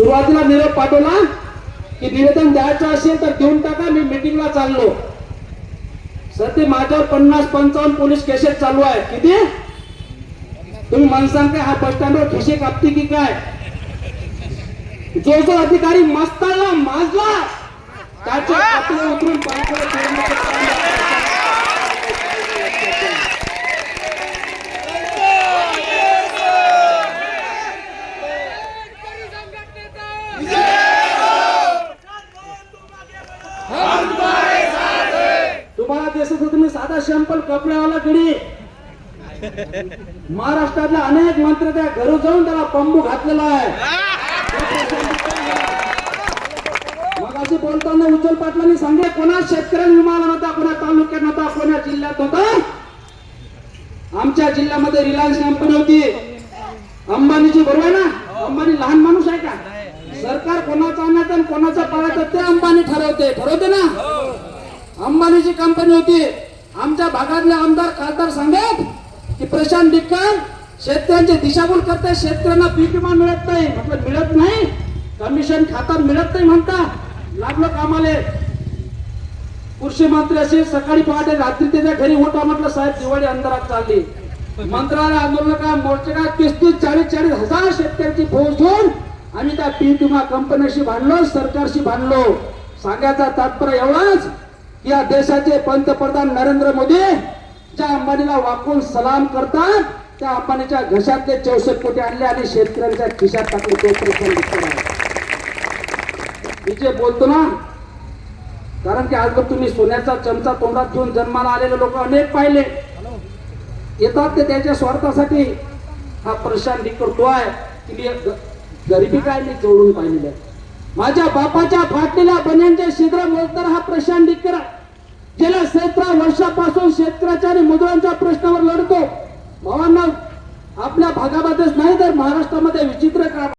सुरुवातीला निरोप पाठवला की निवेदन द्यायचं असेल तर देऊन टाका मी मिटिंगला चाललो. सध्या माझ्यावर पन्नास पंचावन्न पोलीस केसेस चालू आहे किती? तुम्ही मला सांगता हा बस स्टँडवर खिशे कापते की काय? जो जो अधिकारी मस्ताला माजला. त्याच्या कपडे उतरून साधा शॅम्पल कपड्यावाला गडी महाराष्ट्रातल्या अनेक मंत्र त्या घरू जाऊन त्याला पंबू घातलेला आहे. मग अशी बोलताना उज्ज्वल पाटलांनी सांगितले कोणा शेतकऱ्यांनी विमान नव्हता कोणा तालुक्यात नव्हता कोणा जिल्ह्यात नव्हता. आमच्या जिल्ह्यामध्ये रिलायन्स कंपनी होती. अंबानीची बरोबर आहे ना? अंबानी लहान माणूस आहे का? सरकार कोणाचा आणायचं आणि कोणाचा पाळायचं ते अंबानी ठरवते. ठरवते ना? अंबानीची कंपनी होती. आमच्या भागातले आमदार खासदार सांगत की प्रशांत डिक्कर शेतकऱ्यांची दिशाभूल करते शेतकऱ्यांना पीक विमा मिळत नाही. म्हटलं मिळत नाही. कमिशन खातात मिळत नाही म्हणता. लागलो कामाले. कृषी मंत्री असे सकाळी पहाटे रात्री त्याच्या घरी होता म्हटलं साहेब दिवाळी अंधारात चालली. मंत्रालय आंदोलन का मोर्चे का? तीस चाळीस चाळीस हजार शेतकऱ्यांची फौज घेऊन आम्ही त्या पीक विमा कंपन्याशी भांडलो सरकारशी भांडलो. सांगायचा तात्पर्य एवढाच. या देशाचे पंतप्रधान नरेंद्र मोदी ज्या अंबानीला वाकून सलाम करतात त्या अंबानीच्या घशातले चौसष्ट कोटी आणले आणि शेतकऱ्यांच्या खिशात टाकले मी जे बोलतो ना कारण की आजवर तुम्ही सोन्याचा चमचा तोंडात घेऊन जन्माला आलेले लोक अनेक पाहिले. येतात ते त्याच्या स्वार्थासाठी. हा प्रशांत करतो आहे. की मी गरिबी काय मी जोडून पाहिलेली आहे. माझ्या बापाच्या फाटलेल्या बन्यांच्या शिद्र मोलतर हा प्रशांत डिक्कर गेल्या सतरा वर्षापासून शेतकऱ्याच्या आणि मजुरांच्या प्रश्नावर लढतो. भावांना आपल्या भागामध्येच नाही तर महाराष्ट्रामध्ये विचित्र काम